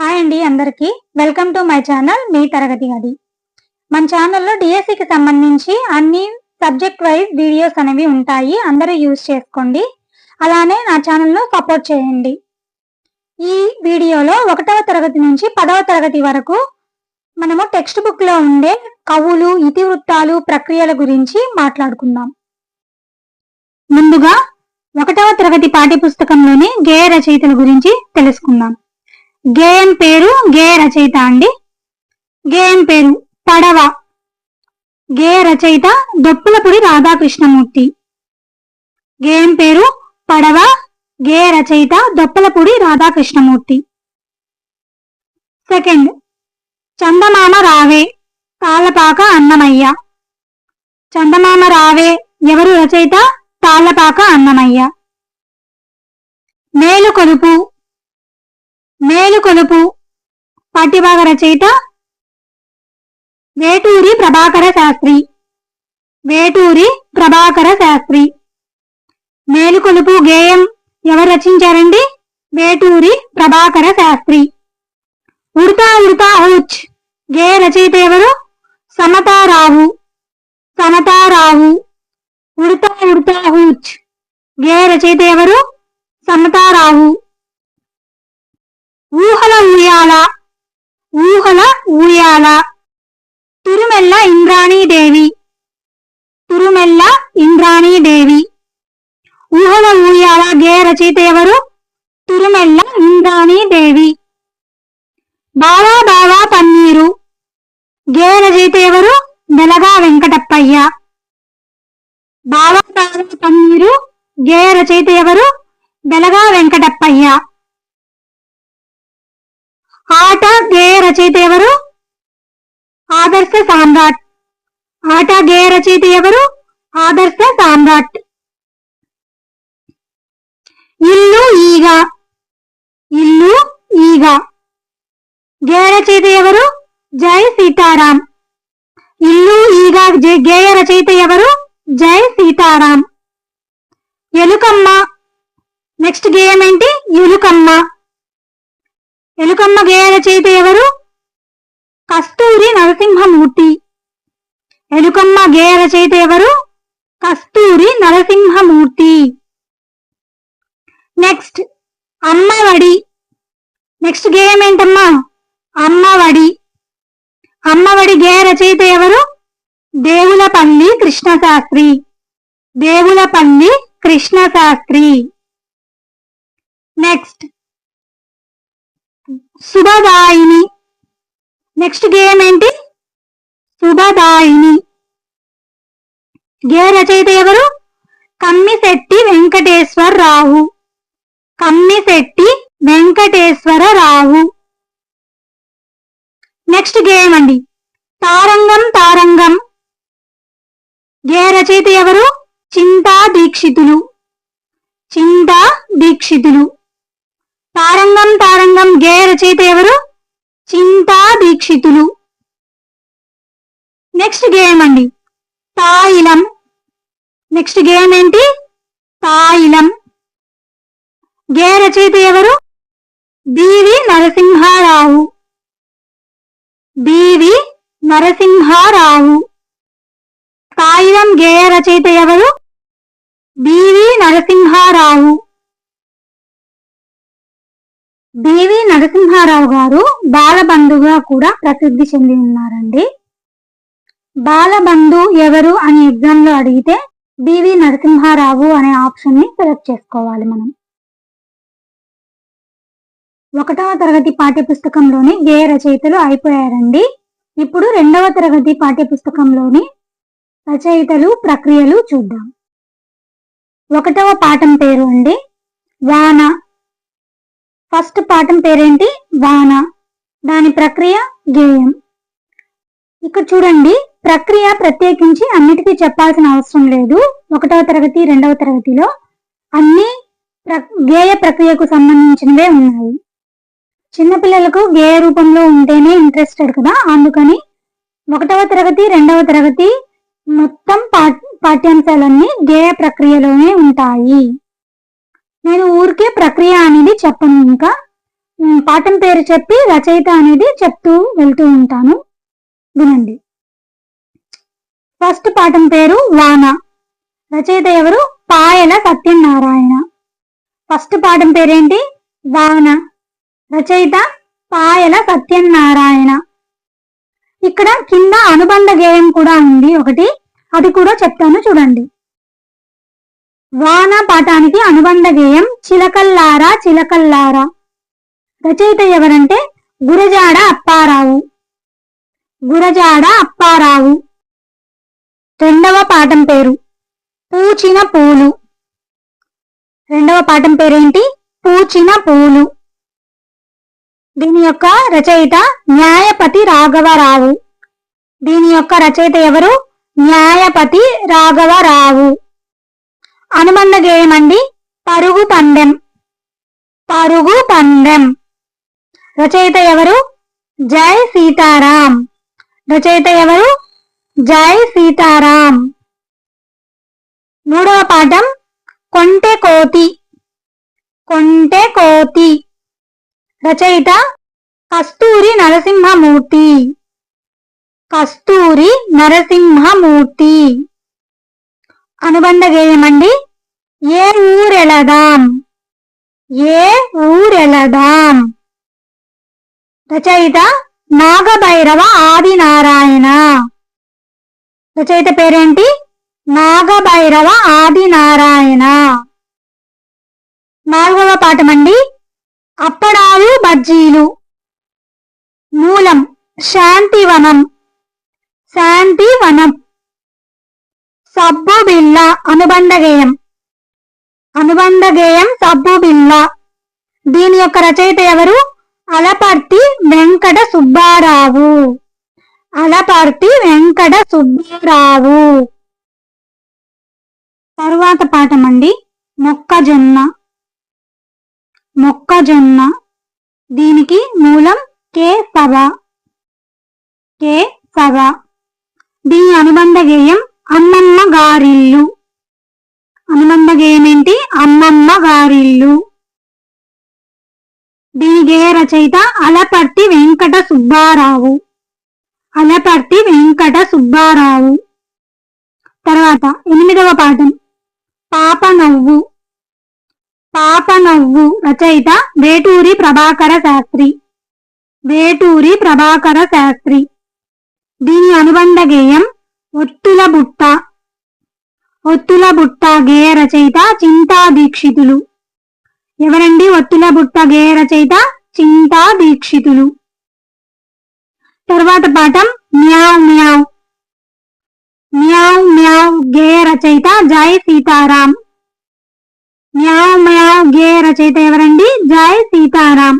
Hi అండి అందరికి. Welcome to my channel మీ తరగతి గది. మన ఛానల్లో డిఎస్సికి సంబంధించి అన్ని సబ్జెక్ట్ వైజ్ వీడియోస్ అనేవి ఉంటాయి. అందరూ యూజ్ చేసుకోండి. అలానే నా ఛానల్ను సపోర్ట్ చేయండి. ఈ వీడియోలో ఒకటవ తరగతి నుంచి పదవ తరగతి వరకు మనము టెక్స్ట్ బుక్లో ఉండే కవులు ఇతివృత్తాలు ప్రక్రియల గురించి మాట్లాడుకుందాం. ముందుగా ఒకటవ తరగతి పాఠ్యపుస్తకంలోని గేయ రచయితల గురించి తెలుసుకుందాం. గేయం పేరు గేయ రచయిత అండి. గేయం పేరు పడవ. గేయ రచయిత దొప్పులపూడి రాధాకృష్ణమూర్తి. గేయం పేరు పడవ. గేయ రచయిత దొప్పలపూడి రాధాకృష్ణమూర్తి. సెకండ్. చందమామ రావే తాళ్ళపాక అన్నమయ్య. చందమామ రావే ఎవరు రచయిత? తాళ్ళపాక అన్నమయ్య. మేలు మేలుకొలుపు మేలుకొలుపు పాఠ్యభాగ రచయిత వేటూరి ప్రభాకర శాస్త్రి. వేటూరి ప్రభాకర శాస్త్రి. మేలుకొలుపు గేయం ఎవరు రచించారండి? వేటూరి ప్రభాకర శాస్త్రి. ఉడతా ఉడతా ఔచ్ గేయ రచయిత ఎవరు? సమతారావు సమతారావు ఉడతా ఉడతా ఊచ్ గేయ రచయిత ఎవరు? సమతారావు ఊహల ఊయాల ఊహల ఊయాల తిరుమెల్ల ఇంద్రాణీదేవి తిరుమెల్ల ఇంద్రాణీదేవి ఊహల ఊయాల గేయ రచయిత ఎవరు తిరుమెల్ల ఇంద్రాణీదేవి బావా బావా పన్నీరు. గేయ రచయిత ఎవరు నెలగా వెంకటప్పయ్య. బావా బావా పన్నీరు. గేయ రచయిత ఎవరు బెలగా వెంకటప్పయ్య. ఆట గేయ రచయిత ఎవరు? ఆదర్శ సామ్రాట్. ఆట గేయ రచయిత ఎవరు? ఆదర్శ సామ్రాట్. ఇల్లు ఈగ. ఇల్లు ఈగ. గేయ రచయిత ఎవరు? జై సీతారాం. ఇల్లు ఈగ గేయ రచయిత ఎవరు? జై సీతారాం ఎలుకమ్మ నెక్స్ట్ గేయం ఏంటి ఎలుకమ్మ ఎలుకమ్మ గేయ రచయిత ఎవరు? కస్తూరి నరసింహమూర్తి. ఎలుకమ్మ గేయ రచయిత ఎవరు? కస్తూరి నరసింహమూర్తి. నెక్స్ట్ అమ్మవడి. నెక్స్ట్ గేయం ఏంటమ్మా? అమ్మవడి. అమ్మవడి గేయ రచయిత ఎవరు? దేవులపల్లి కృష్ణశాస్త్రి. దేవులపల్లి కృష్ణశాస్త్రి. నెక్స్ట్ శుభదాయిని నెక్స్ట్ గేమ్ ఏంటి? శుభదాయిని గే రచయిత ఎవరు? కమ్మిశెట్టి వెంకటేశ్వరరావు కమ్మిశెట్టి వెంకటేశ్వరరావు నెక్స్ట్ గేమ్ అండి. తారంగం తారంగం. గే రచయిత ఎవరు? చింతా దీక్షితులు. చింతా దీక్షితులు. తారంగం తారంగం గే రచయిత ఎవరు? చింతా దీక్షితులు. నెక్స్ట్ గేమ్ అండి. తాయిలం. నెక్స్ట్ గేమ్ ఏంటి? తాయిలం. గే రచయిత ఎవరు? B V Narasimha Rao. B V Narasimha Rao. తాయిలం గేయ రచయిత ఎవరు? బివి నరసింహారావు. బివి నరసింహారావు గారు బాలబంధుగా కూడా ప్రసిద్ధి చెంది ఉన్నారండి. బాలబంధు ఎవరు అని ఎగ్జామ్లో అడిగితే బివి నరసింహారావు అనే ఆప్షన్ని సెలెక్ట్ చేసుకోవాలి మనం. ఒకటవ తరగతి పాఠ్యపుస్తకంలోని గేయ రచయితలు అయిపోయారండి? ఇప్పుడు రెండవ తరగతి పాఠ్యపుస్తకంలోని రచయితలు ప్రక్రియలు చూద్దాం. ఒకటవ పాఠం పేరు అండి. వాన ఫస్ట్ పాఠం పేరేంటి? వాన. దాని ప్రక్రియ గేయం. ఇక్కడ చూడండి ప్రక్రియ ప్రత్యేకించి అన్నిటికీ చెప్పాల్సిన అవసరం లేదు. ఒకటవ తరగతి రెండవ తరగతిలో అన్ని ప్ర- గేయ ప్రక్రియకు సంబంధించినవే ఉన్నాయి. చిన్నపిల్లలకు గేయ రూపంలో ఉంటేనే ఇంట్రెస్టెడ్ కదా. అందుకని ఒకటవ తరగతి రెండవ తరగతి మొత్తం పాఠ్ పాఠ్యాంశాలన్నీ గేయ ప్రక్రియలోనే ఉంటాయి. నేను ఊరికే ప్రక్రియ అనేది చెప్పను ఇంకా. పాఠం పేరు చెప్పి రచయిత అనేది చెప్తూ వెళ్తూ ఉంటాను. వినండి. ఫస్ట్ పాఠం పేరు వాన. రచయిత ఎవరు? పాయల సత్యనారాయణ. ఫస్ట్ పాఠం పేరేంటి? వాన. రచయిత పాయల సత్యనారాయణ. ఇక్కడ కింద అనుబంధ గేయం కూడా ఉంది ఒకటి. అది కూడా చెప్తాను చూడండి. వాన పాఠానికి అనుబంధ గేయం చిలకల్లారా చిలకల్లారా. రచయిత ఎవరంటే గురజాడ అప్పారావు. గురజాడ అప్పారావు. రెండవ పాఠం పేరు పూచిన పూలు. రెండవ పాఠం పేరేంటి? పూచిన పూలు. దీని యొక్క రచయిత న్యాయపతి రాఘవరావు. దీని యొక్క రచయిత ఎవరు? న్యాయపతి రాఘవరావు. అనుబంధ గేయం అండి పరుగు పందెం. పరుగు పందెం. రచయిత ఎవరు? జై సీతారాం. రచయిత ఎవరు? జై సీతారాం. మూడవ పాఠం. కొంటె కోతి. కొంటె కోతి. రచయిత కస్తూరి నరసింహమూర్తి. కస్తూరి నరసింహమూర్తి. అనుబంధ గేయమండి ఏ ఊరెళదాం? ఏ ఊరెళదాం? రచయిత నాగభైరవ ఆదినారాయణ. రచయిత పేరేంటి? నాగభైరవ ఆదినారాయణ. నాలుగవ పాఠమండి. అప్పడాలు బజ్జీలు. మూలం శాంతివనం. శాంతివనం. సబ్బు బిళ్ళ అనుబంధ గేయం అనుబంధ గేయం సబ్బు బిల్ల దీని యొక్క రచయిత ఎవరు? అలపర్తి వెంకట సుబ్బారావు. అలపర్తి వెంకట సుబ్బారావు. తరువాత పాఠం అండి. మొక్కజొన్న. మొక్కజొన్న. దీనికి మూలం కే సభ. కే సభ. దీని అనుబంధ గేయం అమ్మమ్మ గారిల్లు. అనుబంధ గేయం ఏంటి అమ్మమ్మ గారిల్లు. దీని గేయ రచయిత అలపర్తి వెంకట సుబ్బారావు. అలపర్తి వెంకట సుబ్బారావు. తర్వాత ఎనిమిదవ పాఠం. పాప నవ్వు. పాప నవ్వు రచయిత వేటూరి ప్రభాకర శాస్త్రి. వేటూరి ప్రభాకర శాస్త్రి. దీని అనుబంధ గేయం ఒత్తుల బుట్ట. ఒత్తుల బుట్ట గేయ రచయిత చింతా దీక్షితులు ఎవరండి ఒత్తుల బుట్ట గేయ రచయిత చింతా దీక్షితులు తర్వాత పాఠం మ్యావ్ మ్యావ్. మ్యావ్ మ్యావ్ గేయ రచయిత జై సీతారాం. మ్యావ్ మ్యావ్ గేయ రచయిత ఎవరండి? జై సీతారాం.